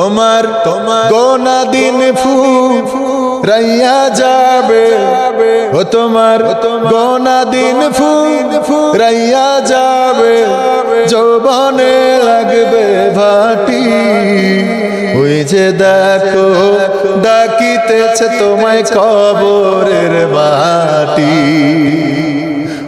তোমার তোমার গোনা দিন ফু রাইয়া যাবে। ও তোমার গোনা দিন ফু রাইয়া যাবে। যৌবনে লাগবে ভাটি। ওই যে দেখো, ডাকিতেছে তোমায় কবরের মাটি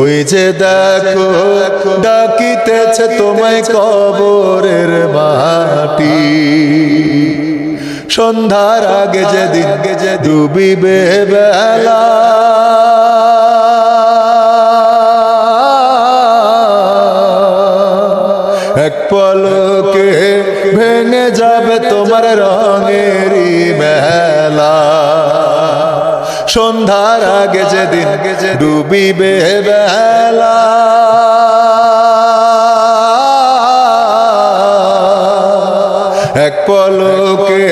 ওই যে দেখো, ডাকিতেছে তোমায় কবরের মাটি। সন্ধ্যার আগে যেদিন যে ডুবিবে বেলা। এক পলকে ভেঙে যাবে তোমার রঙেরই মেলা। সন্ধ্যার আগে যেদিন ডুবিবে বেলা। এক পলকে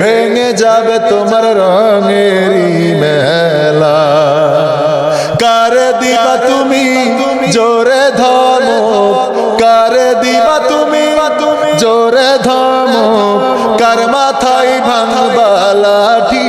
ভেঙে যাবে তোমার রঙেরই মেলা। কারে দিবা তুমি জোরে ধমক কারে দিবা তুমি জোরে ধমক কার মাথায় ভাঙবা লাঠি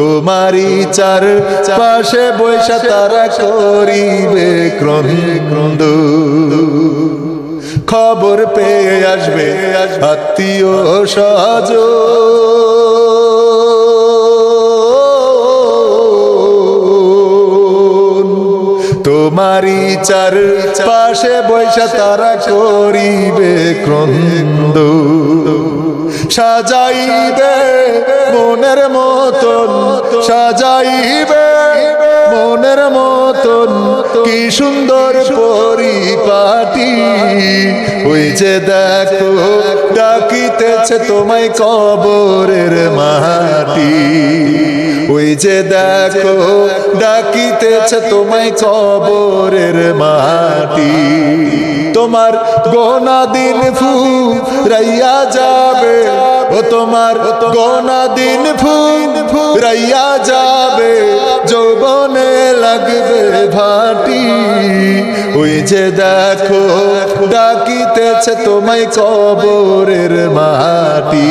তোমারই চার পাশে বৈশা তারা করিবে ক্রন্দ। খবর পেয়ে আসবে আত্মীয় সজ তোমারই চার পাশে বৈশা তারা করিবে ক্রন্দ। সাজাইবে মনের মতন, সাজাইবে মনের মতন। কি সুন্দর পরিপাটি ওই যে দেখো, ডাকিতেছে তোমায় কবরের মাটি। ওই যে দেখো, ডাকিতেছে তোমায় কবরের মাটি। তোমার গোনা দিন ফু রাইয়া যাবে, ও তোমার গোনা দিন ফু রাইয়া যাবে, যৌবনে লাগবে ভাটি। ওই যে দেখো, ডাকিতেছে তোমায় কবরের মাটি।